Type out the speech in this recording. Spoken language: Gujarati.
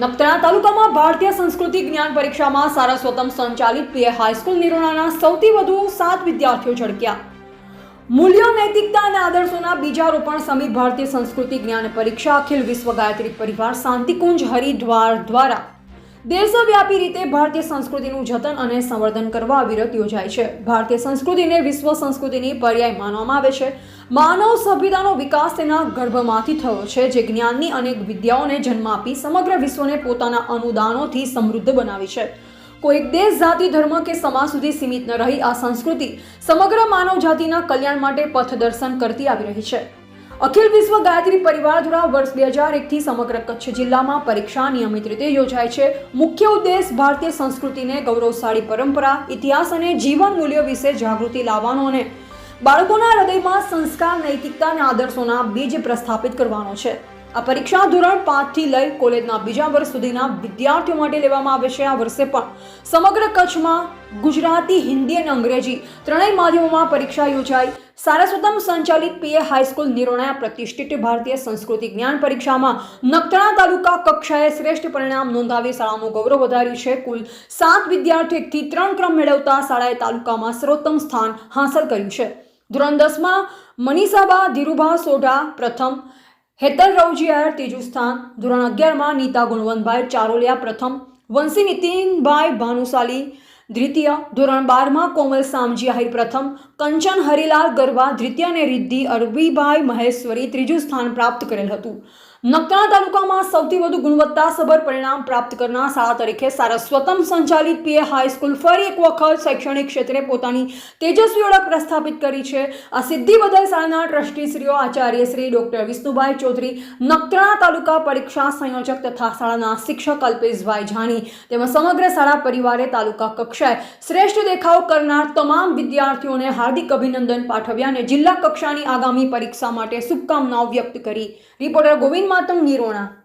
નખત્રાણા તાલુકામાં ભારતીય સંસ્કૃતિ જ્ઞાન પરીક્ષામાં સારસ્વતમ સંચાલિત પીએ હાઈસ્કૂલ નિરોણાના સૌથી વધુ સાત વિદ્યાર્થીઓ ઝળક્યા. મૂલ્યો, નૈતિકતા અને આદર્શોના બીજારોપણ સમિત ભારતીય સંસ્કૃતિ જ્ઞાન પરીક્ષા, અખિલ વિશ્વ ગાયત્રી પરિવાર, શાંતિકુંજ હરિદ્વાર દ્વારા દેશવ્યાપી રીતે ભારતીય સંસ્કૃતિનું જતન અને સંવર્ધન કરવા અવિરત યોજાય છે. ભારતીય સંસ્કૃતિને વિશ્વ સંસ્કૃતિની પર્યાય માનવામાં આવે છે. માનવ સભ્યતાનો વિકાસ તેના ગર્ભમાંથી થયો છે, જે જ્ઞાનની અનેક વિદ્યાઓને જન્મ આપી સમગ્ર વિશ્વને પોતાના અનુદાનોથી સમૃદ્ધ બનાવી છે. કોઈક દેશ, જાતિ, ધર્મ કે સમાજ સુધી સીમિત ન રહી આ સંસ્કૃતિ સમગ્ર માનવ જાતિના કલ્યાણ માટે પથદર્શન કરતી આવી રહી છે. અખિલ વિશ્વ ગાયત્રી પરિવાર દ્વારા વર્ષ બે હજાર એકથી સમગ્ર કચ્છ જિલ્લામાં પરીક્ષા નિયમિત રીતે યોજાય છે. મુખ્ય ઉદ્દેશ ભારતીય સંસ્કૃતિને ગૌરવશાળી પરંપરા, ઇતિહાસ અને જીવન મૂલ્યો વિશે જાગૃતિ લાવવાનો અને બાળકોના હૃદયમાં સંસ્કાર, નૈતિકતા અને આદર્શોના બીજ પ્રસ્થાપિત કરવાનો છે. આ પરીક્ષા ધોરણ પાંચથી લઈ કોલેજના બીજા વર્ષ સુધીના વિદ્યાર્થીઓ માટે લેવામાં આવે છે. આ વર્ષે પણ સમગ્ર કચ્છમાં ગુજરાતી, હિન્દી અને અંગ્રેજી ત્રણેય માધ્યમોમાં પરીક્ષા યોજાઈ. સારસ્વતમ સંચાલિત પીએ હાઈસ્કૂલ નિરોણા પ્રતિષ્ઠિત ભારતીય સંસ્કૃતિ જ્ઞાન પરીક્ષામાં નખત્રાણા તાલુકા કક્ષાએ શ્રેષ્ઠ પરિણામ નોંધાવી શાળાનું ગૌરવ વધાર્યું છે. કુલ સાત વિદ્યાર્થીઓ એકથી ત્રણ ક્રમ મેળવતા શાળાએ તાલુકામાં સર્વોત્તમ સ્થાન હાંસલ કર્યું છે. ધોરણ દસમાં મનીષાબા ધીરુભા સોઢા પ્રથમ હેતલ રવજીયાર ત્રીજું સ્થાન ધોરણ અગિયારમાં નીતા ગુણવંતભાઈ ચારોલિયા પ્રથમ વંશી નીતિનભાઈ ભાનુશાલી દ્વિતીય ધોરણ બારમાં કોમલ સામજી આહિર પ્રથમ કંચન હરિલાલ ગરવા દ્વિતીય અને રિદ્ધિ અરબીભાઈ મહેશ્વરી ત્રીજું સ્થાન પ્રાપ્ત કરેલ હતું. નખત્રાણા તાલુકામાં સૌથી વધુ ગુણવત્તાસભર પરિણામ પ્રાપ્ત કરનાર શાળા તરીકે સારસ્વતમ સંચાલિત પીએ હાઈસ્કૂલ ફરી એક વખત શૈક્ષણિક ક્ષેત્રે પોતાની તેજસ્વી ઓળખ પ્રસ્થાપિત કરી છે. આ સિદ્ધિ બદલ શાળાના ટ્રસ્ટીશ્રીઓ આચાર્ય શ્રી ડોક્ટર વિષ્ણુભાઈ ચૌધરી નખત્રાણા તાલુકા પરીક્ષા સંયોજક તથા શાળાના શિક્ષક અલ્પેશભાઈ જાની તેમજ સમગ્ર શાળા પરિવારે તાલુકા કક્ષાએ શ્રેષ્ઠ દેખાવ કરનાર તમામ વિદ્યાર્થીઓને હાર્દિક અભિનંદન પાઠવ્યા અને જિલ્લા કક્ષાની આગામી પરીક્ષા માટે શુભકામનાઓ વ્યક્ત કરી. રિપોર્ટર ગોવિંદ માતંગ નિરોણા.